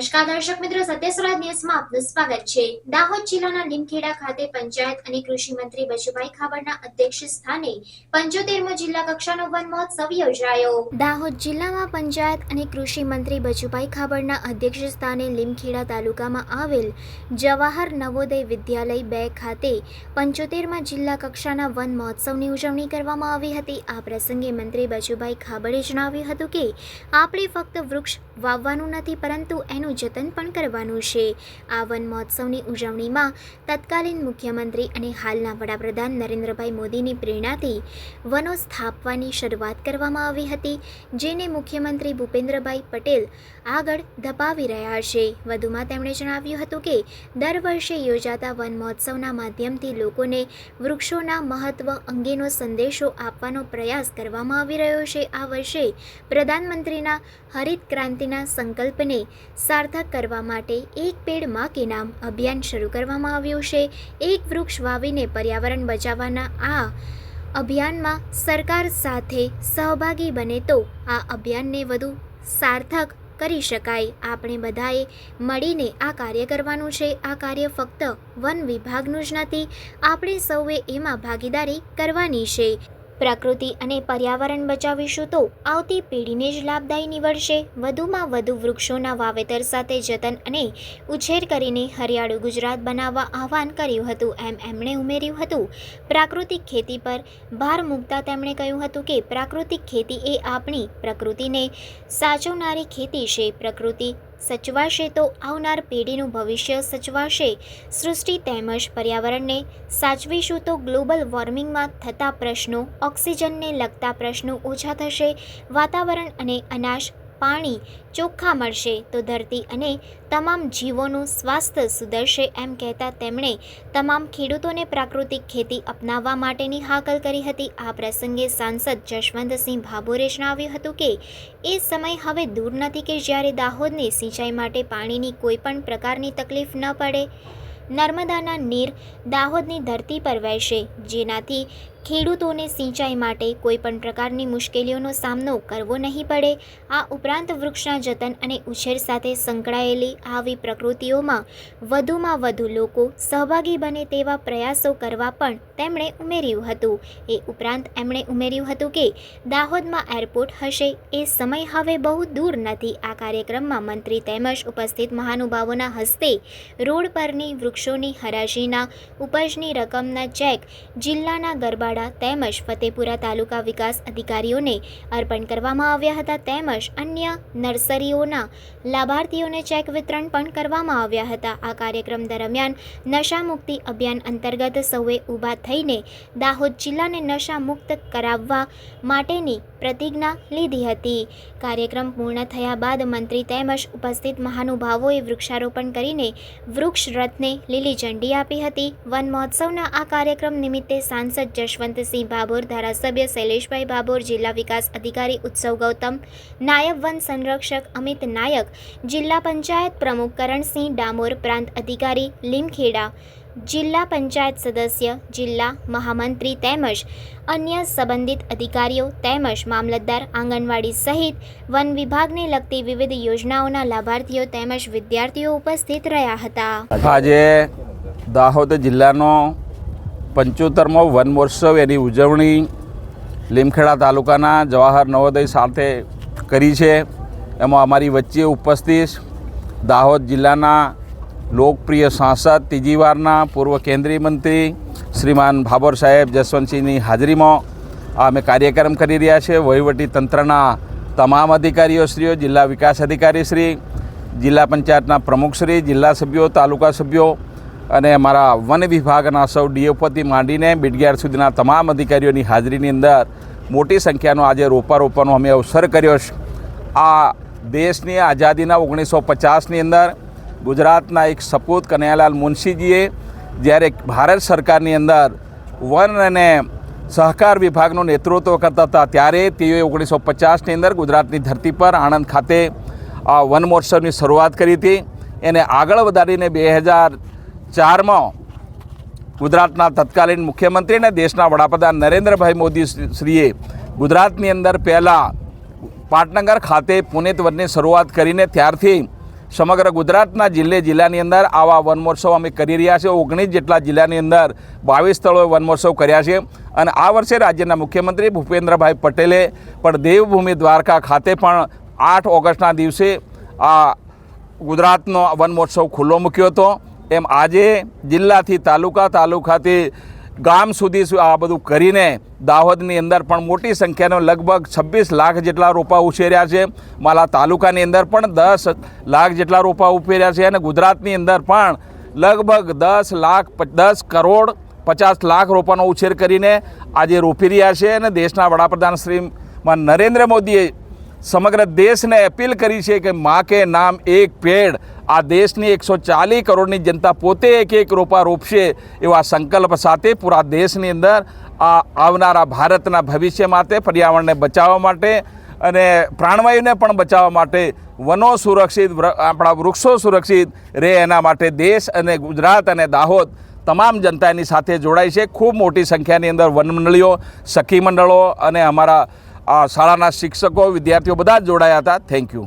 નમસ્કાર દર્શક મિત્રો સત્ય સ્વરાજ આપનું સ્વાગત છે. દાહોદ જિલ્લાના લીમખેડા ખાતે પંચાયત અને કૃષિ મંત્રી બચુભાઈ ખાબડના અધ્યક્ષ સ્થાને પંચોતેરમો જિલ્લા કક્ષાનો વન મહોત્સવ યોજાયો. દાહોદ જિલ્લામાં પંચાયત અને કૃષિ મંત્રી બચુભાઈ ખાબડના અધ્યક્ષ સ્થાને લીમખેડા તાલુકામાં આવેલ જવાહર નવોદય વિદ્યાલય બે ખાતે પંચોતેરમાં જિલ્લા કક્ષાના વન મહોત્સવની ઉજવણી કરવામાં આવી હતી. આ પ્રસંગે મંત્રી બચુભાઈ ખાબડે જણાવ્યું હતું કે, આપણે ફક્ત વૃક્ષ વાવવાનું નથી, પરંતુ એનું જતન પણ કરવાનું છે. આ વન મહોત્સવની ઉજવણીમાં તત્કાલીન મુખ્યમંત્રી અને હાલના વડાપ્રધાન નરેન્દ્રભાઈ મોદીની પ્રેરણાથી વનો સ્થાપવાની શરૂઆત કરવામાં આવી હતી, જેને મુખ્યમંત્રી ભૂપેન્દ્રભાઈ પટેલ આગળ ધપાવી રહ્યા છે. વધુમાં તેમણે જણાવ્યું હતું કે, દર વર્ષે યોજાતા વન મહોત્સવના માધ્યમથી લોકોને વૃક્ષોના મહત્વ અંગેનો સંદેશો આપવાનો પ્રયાસ કરવામાં આવી રહ્યો છે. આ વર્ષે પ્રધાનમંત્રીના હરિત ક્રાંતિના સંકલ્પને સાર્થક કરવા માટે એક પેડમાં કે નામ અભિયાન શરૂ કરવામાં આવ્યું છે. એક વૃક્ષ વાવીને પર્યાવરણ બચાવવાના આ અભિયાનમાં સરકાર સાથે સહભાગી બને તો આ અભિયાનને વધુ સાર્થક કરી શકાય. આપણે બધાએ મળીને આ કાર્ય કરવાનું છે. આ કાર્ય ફક્ત વન વિભાગનું જ નથી, આપણે સૌએ એમાં ભાગીદારી કરવાની છે. પ્રકૃતિ અને પર્યાવરણ બચાવીશું તો આવતી પેઢીને જ લાભદાયી નીવડશે. વધુમાં વધુ વૃક્ષોના વાવેતર સાથે જતન અને ઉછેર કરીને હરિયાળું ગુજરાત બનાવવા આહવાન કર્યું હતું એમ એમણે ઉમેર્યું હતું. પ્રાકૃતિક ખેતી પર ભાર મૂકતા તેમણે કહ્યું હતું કે પ્રાકૃતિક ખેતી એ આપણી પ્રકૃતિને સાચવનારી ખેતી છે. પ્રકૃતિ સચવાશે તો આવનાર પેઢીનું ભવિષ્ય સચવાશે. સૃષ્ટિ તેમજ પર્યાવરણને સાચવીશું તો ગ્લોબલ વોર્મિંગમાં થતા પ્રશ્નો, ઓક્સિજનને લગતા પ્રશ્નો ઓછા થશે, વાતાવરણ અને અનાજ પાણી ચોખ્ખા મળશે તો ધરતી અને તમામ જીવોનું સ્વાસ્થ્ય સુધરશે એમ કહેતા તેમણે તમામ ખેડૂતોને પ્રાકૃતિક ખેતી અપનાવવા માટેની હાકલ કરી હતી. આ પ્રસંગે સાંસદ જશવંતસિંહ ભાભોરે જણાવ્યું હતું કે, એ સમય હવે દૂર નથી કે જ્યારે દાહોદને સિંચાઈ માટે પાણીની કોઈપણ પ્રકારની તકલીફ ન પડે. નર્મદાના નીર દાહોદની ધરતી પર વહેશે. જેનાથી ખેડૂતોને સિંચાઈ માટે કોઈપણ પ્રકારની મુશ્કેલીઓનો સામનો કરવો નહીં પડે. આ ઉપરાંત વૃક્ષના જતન અને ઉછેર સાથે સંકળાયેલી આવી પ્રકૃતિઓમાં વધુમાં વધુ લોકો સહભાગી બને તેવા પ્રયાસો કરવા પણ તેમણે ઉમેર્યું હતું. એ ઉપરાંત એમણે ઉમેર્યું હતું કે દાહોદમાં એરપોર્ટ હશે, એ સમય હવે બહુ દૂર નથી. આ કાર્યક્રમમાં મંત્રી તેમજ ઉપસ્થિત મહાનુભાવોના હસ્તે રોડ પરની વૃક્ષોની હરાજીના ઉપજની રકમના ચેક જિલ્લાના ગરબાડા તેમજ ફતેપુરા તાલુકા વિકાસ અધિકારીઓને અર્પણ કરવામાં આવ્યા હતા તેમજ અન્ય નર્સરીઓના લાભાર્થીઓને ચેક વિતરણ પણ કરવામાં આવ્યા હતા. આ કાર્યક્રમ દરમિયાન નશા મુક્તિ અભિયાન અંતર્ગત સૌએ ઊભા થઈને દાહોદ જિલ્લાને નશા મુક્ત કરાવવા માટેની પ્રતિજ્ઞા લીધી હતી. કાર્યક્રમ પૂર્ણ થયા બાદ મંત્રી તેમજ ઉપસ્થિત મહાનુભાવોએ વૃક્ષારોપણ કરીને વૃક્ષ રથને લીલી ઝંડી આપી હતી. વન મહોત્સવના આ કાર્યક્રમ નિમિત્તે સાંસદ જશવંતસિંહ ભાભોર ધારાસભ્ય શૈલેષભાઈ ભાભોર જિલ્લા વિકાસ અધિકારી ઉત્સવ ગૌતમ, નાયબ વન સંરક્ષક અમિત નાયક, જિલ્લા પંચાયત પ્રમુખ કરણસિંહ ડામોર, પ્રાંત અધિકારી લીમખેડા જિલ્લા પંચાયત સદસ્ય, જિલ્લા મહામંત્રી તેમજ અન્ય સંબંધિત અધિકારીઓ તેમજ મામલતદાર આંગણવાડી સહિત વન વિભાગને લગતી વિવિધ યોજનાઓના લાભાર્થીઓ તેમજ વિદ્યાર્થીઓ ઉપસ્થિત રહ્યા હતા. આજે દાહોદ જિલ્લાનો પંચોતેરમો વન મહોત્સવ એની ઉજવણી લીમખેડા તાલુકાના જવાહર નવોદય સાથે કરી છે. એમાં અમારી વચ્ચે ઉપસ્થિત દાહોદ જિલ્લાના લોકપ્રિય સાંસદ ત્રીજીવારના પૂર્વ કેન્દ્રીય મંત્રી શ્રીમાન ભાભોર સાહેબ જસવંતસિંહની હાજરીમાં અમે કાર્યક્રમ કરી રહ્યા છે વહીવટી તંત્રના તમામ અધિકારીઓશ્રીઓ જિલ્લા વિકાસ અધિકારીશ્રી જિલ્લા પંચાયતના પ્રમુખશ્રી જિલ્લા સભ્યો, તાલુકા સભ્યો અને મારા વન વિભાગના સૌ ડીઓપોથી માંડીને બિડગેર સુધીના તમામ અધિકારીઓની હાજરીની અંદર મોટી સંખ્યાનો આજે રોપા રોપવાનો અમે અવસર કર્યો છે. આ દેશની આઝાદીના ઓગણીસો પચાસની અંદર ગુજરાતના એક સપૂત કનૈયાલાલ મુનશીજીએ જ્યારે ભારત સરકારની અંદર વન અને સહકાર વિભાગનું નેતૃત્વ કરતા હતા, ત્યારે તેઓએ ઓગણીસો પચાસની અંદર ગુજરાતની ધરતી પર આણંદ ખાતે વન મહોત્સવની શરૂઆત કરી હતી. એને આગળ વધારીને બે હજાર ચારમાં ગુજરાતના તત્કાલીન મુખ્યમંત્રી અને દેશના વડાપ્રધાન નરેન્દ્રભાઈ મોદી શ્રીએ ગુજરાતની અંદર પહેલાં પાટનગર ખાતે પુનેત વનની શરૂઆત કરીને ત્યારથી સમગ્ર ગુજરાતના જિલ્લે જિલ્લાની અંદર આવા વન મહોત્સવ અમે કરી રહ્યા છીએ. ઓગણીસ જેટલા જિલ્લાની અંદર બાવીસ સ્થળોએ વન મહોત્સવ કર્યા છે અને આ વર્ષે રાજ્યના મુખ્યમંત્રી ભૂપેન્દ્રભાઈ પટેલે પણ દેવભૂમિ દ્વારકા ખાતે પણ આઠ ઓગસ્ટના દિવસે આ ગુજરાતનો વન મહોત્સવ ખુલ્લો મૂક્યો હતો. એમ આજે જિલ્લાથી તાલુકા તાલુકાથી ગામ સુધી આ બધું કરીને દાહોદની અંદર પણ મોટી સંખ્યાનો લગભગ છવ્વીસ લાખ જેટલા રોપા ઉછેર્યા છે. માલા તાલુકાની અંદર પણ દસ લાખ જેટલા રોપા ઉછેર્યા છે અને ગુજરાતની અંદર પણ લગભગ દસ લાખ દસ કરોડ પચાસ લાખ રોપાનો ઉછેર કરીને આજે રોપી રહ્યા છે અને દેશના વડાપ્રધાન શ્રીમાન નરેન્દ્ર મોદીએ સમગ્ર દેશને અપીલ કરી છે કે માં કે નામ એક પેડ આ દેશની એકસો ચાલીસ કરોડની જનતા પોતે એક એક રોપા રોપશે એવા સંકલ્પ સાથે પૂરા દેશની અંદર આ આવનારા ભારતના ભવિષ્ય માટે, પર્યાવરણને બચાવવા માટે અને પ્રાણવાયુને પણ બચાવવા માટે વનો સુરક્ષિત આપણા વૃક્ષો સુરક્ષિત રહે એના માટે દેશ અને ગુજરાત અને દાહોદ તમામ જનતાની સાથે જોડાય છે. ખૂબ મોટી સંખ્યાની અંદર વનમંડળીઓ, સખી મંડળો અને અમારા આ શાળાના શિક્ષકો, વિદ્યાર્થીઓ બધા જ જોડાયા હતા. Thank you